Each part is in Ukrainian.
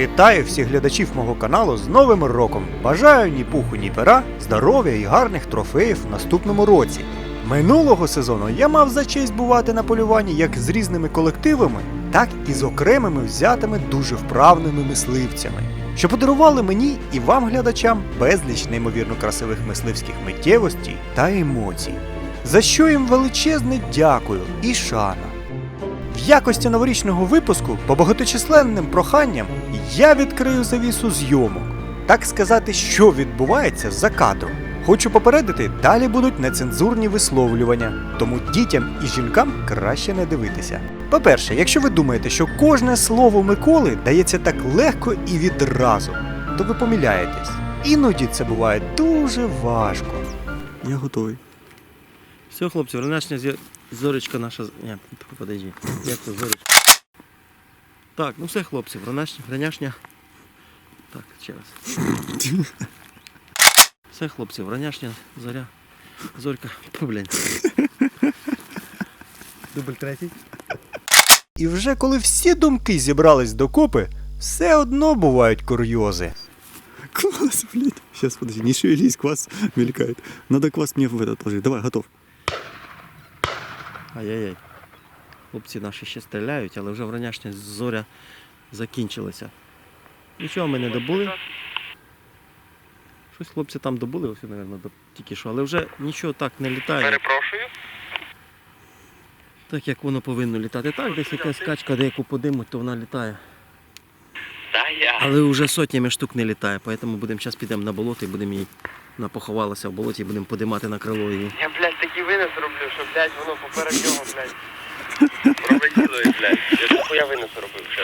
Вітаю всіх глядачів мого каналу з Новим роком! Бажаю ні пуху, ні пера, здоров'я і гарних трофеїв в наступному році. Минулого сезону я мав за честь бувати на полюванні як з різними колективами, так і з окремими взятими дуже вправними мисливцями, що подарували мені і вам, глядачам, безліч неймовірно красивих мисливських миттєвостей та емоцій. За що їм величезне дякую і шана. В якості новорічного випуску по багаточисленним проханням я відкрию завісу зйомок, так сказати, що відбувається за кадром. Хочу попередити, далі будуть нецензурні висловлювання, тому дітям і жінкам краще не дивитися. По-перше, якщо ви думаєте, що кожне слово Миколи дається так легко і відразу, то ви помиляєтесь. Іноді це буває дуже важко. Я готовий. Все, хлопці, вранешня зі- зоречка наша. Ні, подожди. Як це зоречка? Так, ну все, хлопці, вранешня, вранешня. Так, ще раз. Все, хлопці, вранешня, зоря. Зорька. Блін. Дубль третій. І вже коли всі думки зібрались докупи, все одно бувають курйози. Класс, блядь. Сейчас, подожди, не шевелись, квас мелькает. Надо квас мне в этот положить. Давай, готов. Ай-яй-яй. Хлопці наші ще стріляють, але вже враняшня зоря закінчилася. Нічого ми не добули. Щось хлопці там добули, ось, мабуть, тільки що, але вже нічого так не літає. Перепрошую. Так як воно повинно літати. Так, десь якась качка деяку подимуть, то вона літає. Але вже сотнями штук не літає, тому будемо зараз підемо на болото і будемо її вона поховалася в болоті і будемо подимати на крило її. Я, блядь, такий винес роблю, що, блядь, воно поперед нього, блядь. Пролетіло, і, блядь. Я ж хуя винес робив ще.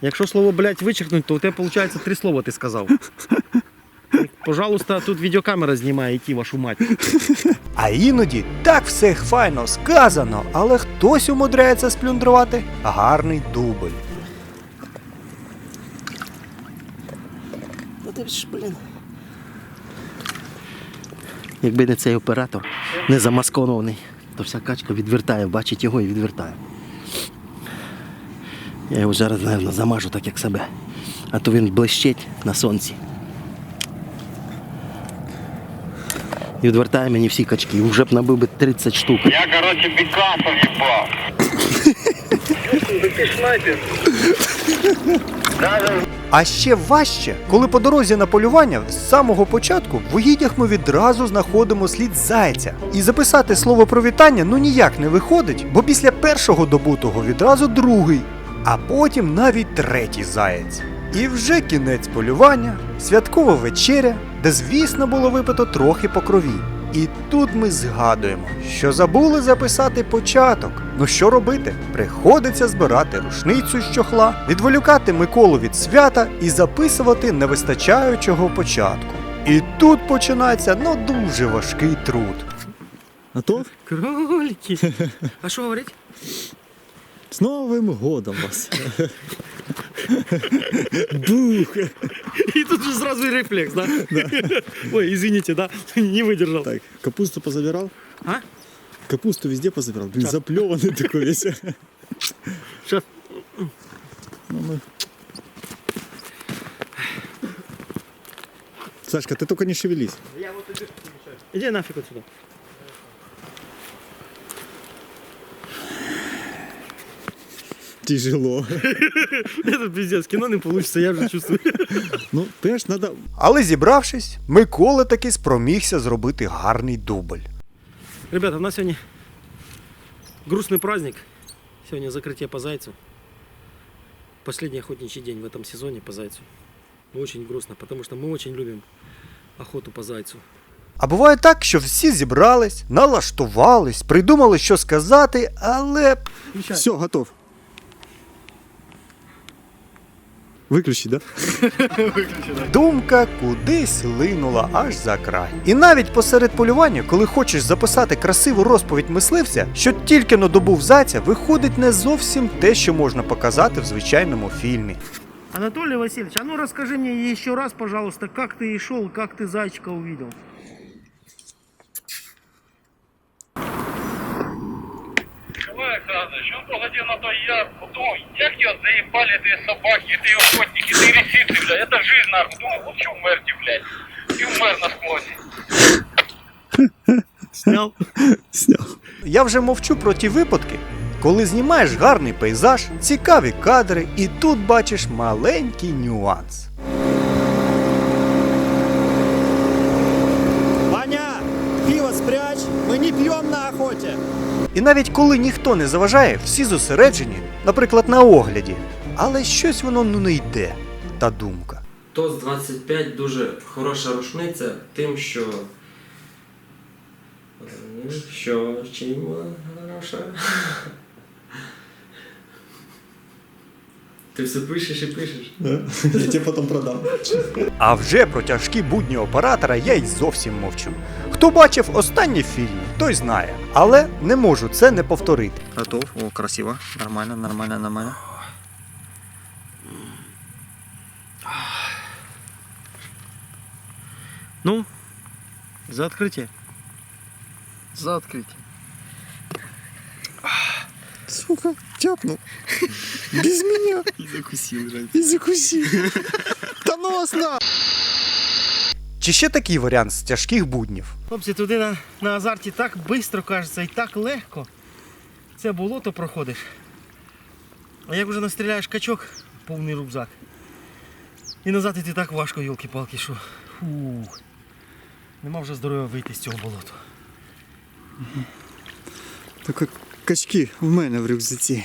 Якщо слово блядь, вичеркнуть, то у тебе виходить три слова ти сказав. Пожалуйста, тут відеокамера знімає, які вашу мать. А іноді так все файно сказано, але хтось умудряється сплюндрувати гарний дубль. Ну ти ж, блін. Якби не цей оператор не замаскований, то вся качка відвертає, бачить його і відвертає. Я його зараз, напевно, замажу так, як себе. А то він блищить на сонці. І відвертає мені всі качки. Вже б набив би 30 штук. Я, короче, Пікассо в'їбав. Ти А ще важче, коли по дорозі на полювання з самого початку в угіддях ми відразу знаходимо слід зайця. І записати слово привітання ну ніяк не виходить, бо після першого добутого відразу другий, а потім навіть третій заєць. І вже кінець полювання, святкова вечеря, де, звісно, було випито трохи по крові. І тут ми згадуємо, що забули записати початок. Ну що робити? Приходиться збирати рушницю з чохла, відволікати Миколу від свята і записувати невистачаючого початку. І тут починається ну дуже важкий труд. Готов? Кролики. А що говорить? С Новым годом вас. Бух. И тут же сразу рефлекс, да? Ой, извините, да? Не выдержал. Так, капусту позабирал? А? Капусту везде позабирал. Блин, заплеванный такой весь. Сейчас. Ну, ну. Сашка, ты только не шевелись. Иди нафиг отсюда. Тяжело. Это пиздец, кино не получится, я вже чувствую. Ну, понимаешь, надо... Але зібравшись, Микола таки спромігся зробити гарний дубль. Ребята, у нас сегодня грустный праздник. Сегодня закрытие по зайцу. Последний охотничий день в этом сезоне по зайцу. Очень грустно, потому что мы очень любим охоту по зайцу. А буває так, що всі зібрались, налаштувались, придумали, що сказати, але Все, готов. Выключи, да? Думка кудись линула аж за край. І навіть посеред полювання, коли хочеш записати красиву розповідь мисливця, що тільки но добув зайця, виходить не зовсім те, що можна показати в звичайному фільмі. Анатолий Васильевич, а ну расскажи мне еще раз, пожалуйста, как ты и шел, как ты зайчика увидел. Александрович, он походил на той я, думал, як його заебали эти собаки, эти охотники, эти лисицы, блядь, это жизнь нахуй, думаю, лучше умерти, блядь, и умер на склоне. Снял? Снял. Я вже мовчу про ті випадки, коли знімаєш гарний пейзаж, цікаві кадри, і тут бачиш маленький нюанс. І навіть коли ніхто не заважає, всі зосереджені, наприклад, на огляді, але щось воно ну не йде, та думка. ТОС 25 дуже хороша рушниця тим, що. Що чим хороша? Ти все пишеш і пишеш. Я тебе потом продам. А вже про тяжкі будні оператора я й зовсім мовчу. Хто бачив останні фільми, той знає, але не можу це не повторити. Готов? О, красиво. Нормально, нормально, нормально. Ну, за открытие. За открытие. Сука, тяпнул. Без меня. И закусил, Жень. И закуси. Да ну вас на! Чи ще такий варіант з тяжких буднів? Хлопці, туди на, на азарті так швидко кажеться і так легко. Це болото проходиш. А як вже настріляєш качок, повний рюкзак. І назад іти так важко, йолки-палки, що. Фух. Нема вже здоров'я вийти з цього болота. Только качки в мене в рюкзаці.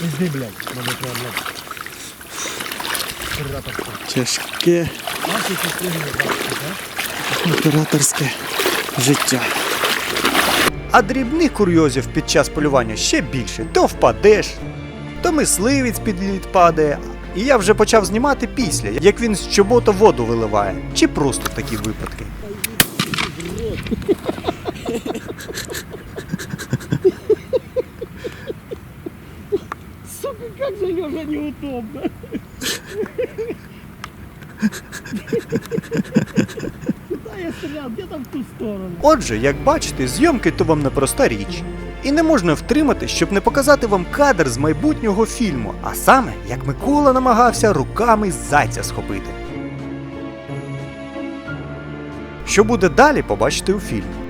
Пизди, блядь, мене прям, блядь. Тяжке операторське життя. А дрібних курйозів під час полювання ще більше. То впадеш, то мисливець під лід падає. І я вже почав знімати після, як він з чобота воду виливає, чи просто такі випадки. Сука, как же Лёша неудобно. Куда я стрелял? Где там в ту сторону? Отже, як бачите, зйомки то вам непроста річ. І не можна втримати, щоб не показати вам кадр з майбутнього фільму, а саме як Микола намагався руками зайця схопити. Що буде далі, побачите у фільмі.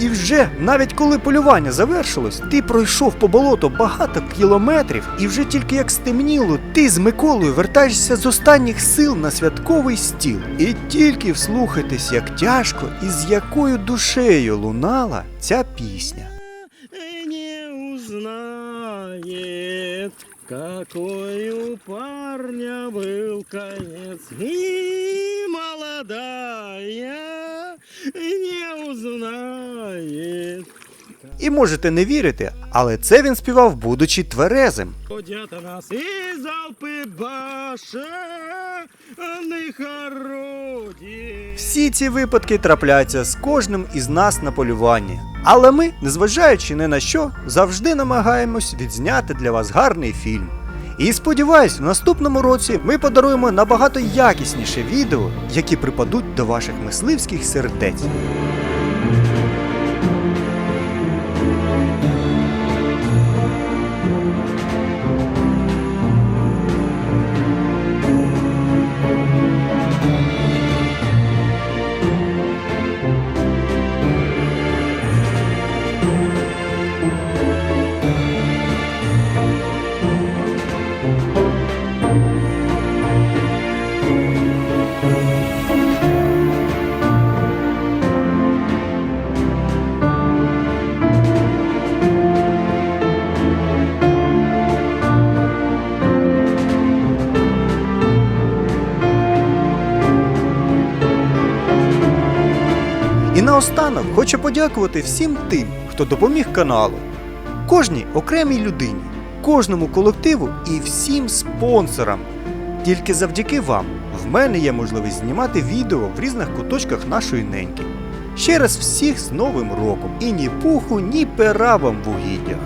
І вже навіть коли полювання завершилось, ти пройшов по болоту багато кілометрів, і вже тільки як стемніло, ти з Миколою вертаєшся з останніх сил на святковий стіл. І тільки вслухайтесь, як тяжко і з якою душею лунала ця пісня. не узнает, какой у парня был конец. И молодая не узнает. І можете не вірити, але це він співав, будучи тверезим. Ходят нас и залпы башенных орудий. Всі ці випадки трапляються з кожним із нас на полюванні. Але ми, незважаючи ні на що, завжди намагаємось відзняти для вас гарний фільм. І сподіваюсь, в наступному році ми подаруємо набагато якісніше відео, які припадуть до ваших мисливських сердець. Наостанок хочу подякувати всім тим, хто допоміг каналу, кожній окремій людині, кожному колективу і всім спонсорам. Тільки завдяки вам в мене є можливість знімати відео в різних куточках нашої неньки. Ще раз всіх з Новим роком і ні пуху, ні пера вам в угіддях.